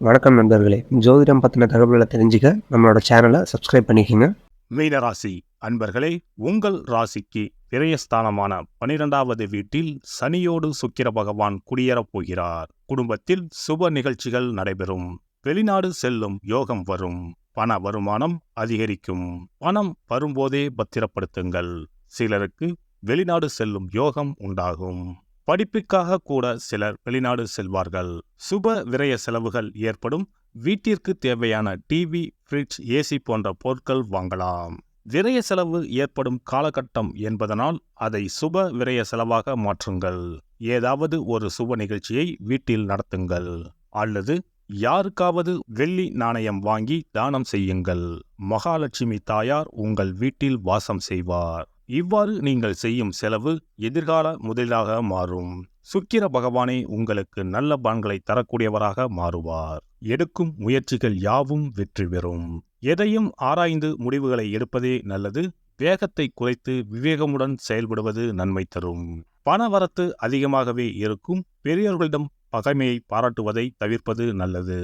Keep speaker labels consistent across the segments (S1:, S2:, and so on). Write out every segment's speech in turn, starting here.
S1: வணக்கம் நண்பர்களே. ஜோதிடம் பற்றின தகவல்களை தெரிஞ்சுக்க நம்மளோட சேனலை சப்ஸ்கிரைப் பண்ணிக்கோங்க.
S2: மீனராசி அன்பர்களே உங்கள் ராசிக்கு விரயஸ்தானமான பனிரெண்டாவது வீட்டில் சனியோடு சுக்கிர பகவான் குடியேறப் போகிறார். குடும்பத்தில் சுப நிகழ்ச்சிகள் நடைபெறும். வெளிநாடு செல்லும் யோகம் வரும். பண வருமானம் அதிகரிக்கும். பணம் வரும்போதே பத்திரப்படுத்துங்கள். சிலருக்கு வெளிநாடு செல்லும் யோகம் உண்டாகும். படிப்புக்காக கூட சிலர் வெளிநாடு செல்வார்கள். சுப விரய செலவுகள் ஏற்படும். வீட்டிற்கு தேவையான டிவி ஃப்ரிட்ஜ் ஏசி போன்ற பொருட்கள் வாங்கலாம். விரய செலவு ஏற்படும் காலகட்டம் என்பதனால் அதை சுப விரய செலவாக மாற்றுங்கள். ஏதாவது ஒரு சுப நிகழ்ச்சியை வீட்டில் நடத்துங்கள். அல்லது யாருக்காவது வெள்ளி நாணயம் வாங்கி தானம் செய்யுங்கள். மகாலட்சுமி தாயார் உங்கள் வீட்டில் வாசம் செய்வார். இவ்வாறு நீங்கள் செய்யும் செலவு எதிர்கால முதலீடாக மாறும். சுக்கிர பகவானே உங்களுக்கு நல்ல பலன்களை தரக்கூடியவராக மாறுவார். எடுக்கும் முயற்சிகள் யாவும் வெற்றி பெறும். எதையும் ஆராய்ந்து முடிவுகளை எடுப்பதே நல்லது. வேகத்தை குறைத்து விவேகமுடன் செயல்படுவது நன்மை தரும். பணவரத்து அதிகமாகவே இருக்கும். பெரியவர்களிடம் பகைமையை பாராட்டுவதை தவிர்ப்பது நல்லது.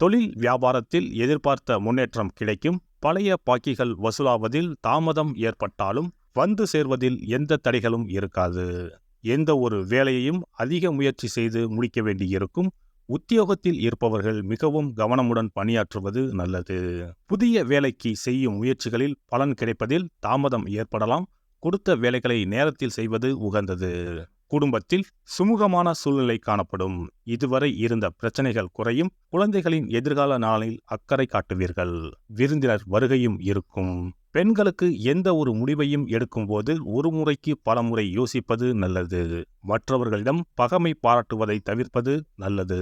S2: தொழில் வியாபாரத்தில் எதிர்பார்த்த முன்னேற்றம் கிடைக்கும். பழைய பாக்கிகள் வசூலாவதில் தாமதம் ஏற்பட்டாலும் வந்து சேர்வதில் எந்த தடைகளும் இருக்காது. எந்த ஒரு வேலையையும் அதிக முயற்சி செய்து முடிக்க வேண்டியிருக்கும். உத்தியோகத்தில் இருப்பவர்கள் மிகவும் கவனமுடன் பணியாற்றுவது நல்லது. புதிய வேலைக்கு செய்யும் முயற்சிகளில் பலன் கிடைப்பதில் தாமதம் ஏற்படலாம். கொடுத்த வேலைகளை நேரத்தில் செய்வது உகந்தது. குடும்பத்தில் சுமூகமான சூழ்நிலை காணப்படும். இதுவரை இருந்த பிரச்சனைகள் குறையும். குழந்தைகளின் எதிர்கால நாளில் அக்கறை காட்டுவீர்கள். விருந்தினர் வருகையும் இருக்கும். பெண்களுக்கு எந்த ஒரு முடிவையும் எடுக்கும்போது ஒரு முறைக்கு பல முறை யோசிப்பது நல்லது. மற்றவர்களிடம் பகமை பாராட்டுவதை தவிர்ப்பது நல்லது.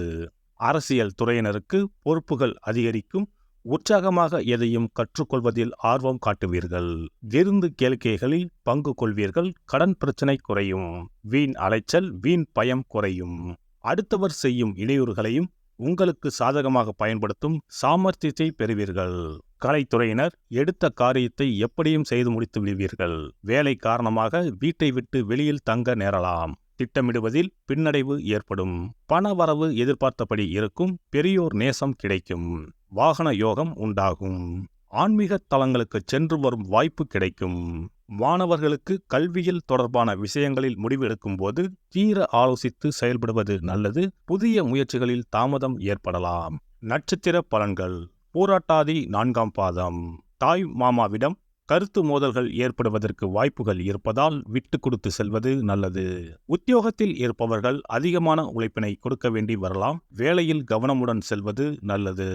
S2: அரசியல் துறையினருக்கு பொறுப்புகள் அதிகரிக்கும். உற்சாகமாக எதையும் கற்றுக்கொள்வதில் ஆர்வம் காட்டுவீர்கள். விருந்து கேளிக்கைகளில் பங்கு கொள்வீர்கள். கடன் பிரச்சனை குறையும். வீண் அலைச்சல் வீண் பயம் குறையும். அடுத்தவர் செய்யும் இடையூறுகளையும் உங்களுக்கு சாதகமாக பயன்படுத்தும் சாமர்த்தியத்தை பெறுவீர்கள். கலைத்துறையினர் எடுத்த காரியத்தை எப்படியும் செய்து முடித்து விடுவீர்கள். வேலை காரணமாக வீட்டை விட்டு வெளியில் தங்க நேரலாம். திட்டமிடுவதில் பின்னடைவு ஏற்படும். பண வரவு எதிர்பார்த்தபடி இருக்கும் பெரியோர் நேசம் கிடைக்கும். வாகன யோகம் உண்டாகும். ஆன்மீக தலங்களுக்கு சென்று வரும் வாய்ப்பு கிடைக்கும். மாணவர்களுக்கு கல்வியில் தொடர்பான விஷயங்களில் முடிவெடுக்கும் போது தீர ஆலோசித்து செயல்படுவது நல்லது. புதிய முயற்சிகளில் தாமதம் ஏற்படலாம். நட்சத்திர பலன்கள். போராட்டாதி நான்காம் பாதம். தாய் மாமாவிடம் கருத்து மோதல்கள் ஏற்படுவதற்கு வாய்ப்புகள் இருப்பதால் விட்டு கொடுத்து செல்வது நல்லது. உத்தியோகத்தில் இருப்பவர்கள் அதிகமான உழைப்பினை கொடுக்க வேண்டி வரலாம். வேலையில் கவனமுடன் செல்வது நல்லது.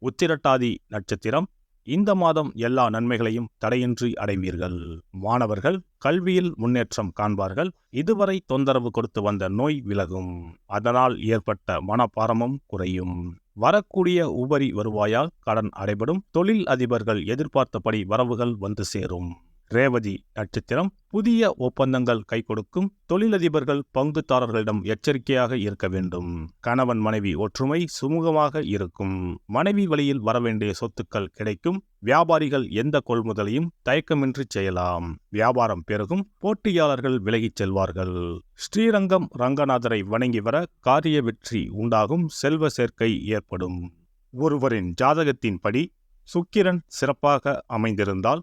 S2: உத்திரட்டாதி நட்சத்திரம் இந்த மாதம் எல்லா நன்மைகளையும் தடையின்றி அடைவீர்கள். மாணவர்கள் கல்வியில் முன்னேற்றம் காண்பார்கள். இதுவரை தொந்தரவு கொடுத்து வந்த நோய் விலகும். அதனால் ஏற்பட்ட மனப்பாரமும் குறையும். வரக்கூடிய உபரி வருவாயால் கடன் அடைபடும் தொழில் அதிபர்கள் எதிர்பார்த்தபடி வரவுகள் வந்து சேரும். ரேவதி நட்சத்திரம் புதிய ஒப்பந்தங்கள் கை கொடுக்கும் தொழிலதிபர்கள் பங்குதாரர்களிடம் எச்சரிக்கையாக இருக்க வேண்டும். கணவன் மனைவி ஒற்றுமை சுமூகமாக இருக்கும். மனைவி வழியில் வரவேண்டிய சொத்துக்கள் கிடைக்கும். வியாபாரிகள் எந்த கொள்முதலையும் தயக்கமின்றி செய்யலாம். வியாபாரம் பெருகும். போட்டியாளர்கள் விலகிச் செல்வார்கள். ஸ்ரீரங்கம் ரங்கநாதரை வணங்கி வர காரிய வெற்றி உண்டாகும். செல்வ சேர்க்கை ஏற்படும். ஒருவரின் ஜாதகத்தின்படி சுக்கிரன் சிறப்பாக அமைந்திருந்தால்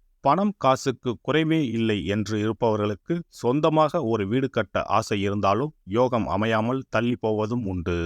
S2: பணம் காசுக்கு குறைவே இல்லை என்று இருப்பவர்களுக்கு சொந்தமாக ஒரு வீடு கட்ட ஆசை இருந்தாலும் யோகம் அமையாமல் தள்ளி போவதும் உண்டு.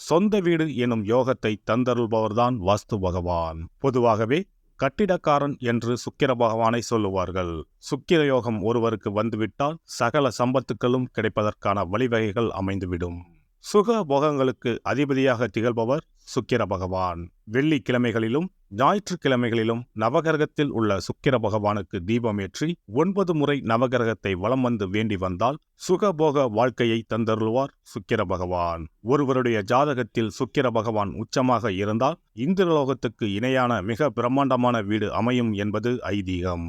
S2: சொந்த வீடு எனும் யோகத்தை தந்தருள்பவர்தான் வாஸ்து பகவான். பொதுவாகவே கட்டிடக்காரன் என்று சுக்கிர பகவானை சொல்லுவார்கள். சுக்கிர யோகம் ஒருவருக்கு வந்துவிட்டால் சகல சம்பத்துக்களும் கிடைப்பதற்கான வழிவகைகள் அமைந்துவிடும். சுக போகங்களுக்கு அதிபதியாக திகழ்பவர் சுக்கிர பகவான் வெள்ளிக்கிழமைகளிலும் ஞாயிற்றுக்கிழமைகளிலும் நவகிரகத்தில் உள்ள சுக்கிர பகவானுக்கு தீபமேற்றி ஒன்பது முறை நவகிரகத்தை வலம் வந்து வேண்டி வந்தால் சுகபோக வாழ்க்கையை தந்தருள்வார் சுக்கிர பகவான் ஒருவருடைய ஜாதகத்தில் சுக்கிர பகவான் உச்சமாக இருந்தால் இந்திரலோகத்துக்கு இணையான மிக பிரம்மாண்டமான வீடு அமையும் என்பது ஐதீகம்.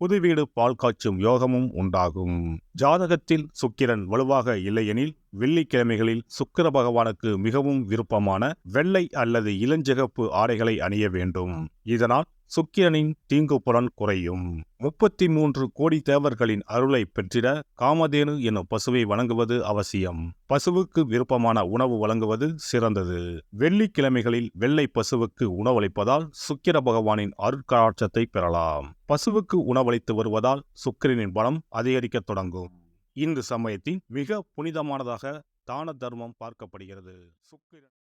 S2: புது வீடு பால் காய்ச்சும் யோகமும் உண்டாகும். ஜாதகத்தில் சுக்கிரன் வலுவாக இல்லையெனில் வெள்ளிக்கிழமைகளில் சுக்கிர பகவானுக்கு மிகவும் விருப்பமான வெள்ளை அல்லது இளஞ்சிகப்பு ஆடைகளை அணிய வேண்டும். இதனால் சுக்கிரனின் தீங்கு புலன் குறையும். முப்பத்தி மூன்று கோடி தேவர்களின் அருளை பெற்றிட காமதேனு எனும் பசுவை வணங்குவது அவசியம். பசுவுக்கு விருப்பமான உணவு வழங்குவது சிறந்தது. வெள்ளிக்கிழமைகளில் வெள்ளை பசுவுக்கு உணவளிப்பதால் சுக்கிர பகவானின் அருட்காட்சத்தை பெறலாம். பசுவுக்கு உணவளித்து வருவதால் சுக்கிரனின் பலம் அதிகரிக்கத் தொடங்கும். இந்து சமயத்தின் மிக புனிதமானதாக தான தர்மம் பார்க்கப்படுகிறது. சுக்கிரன்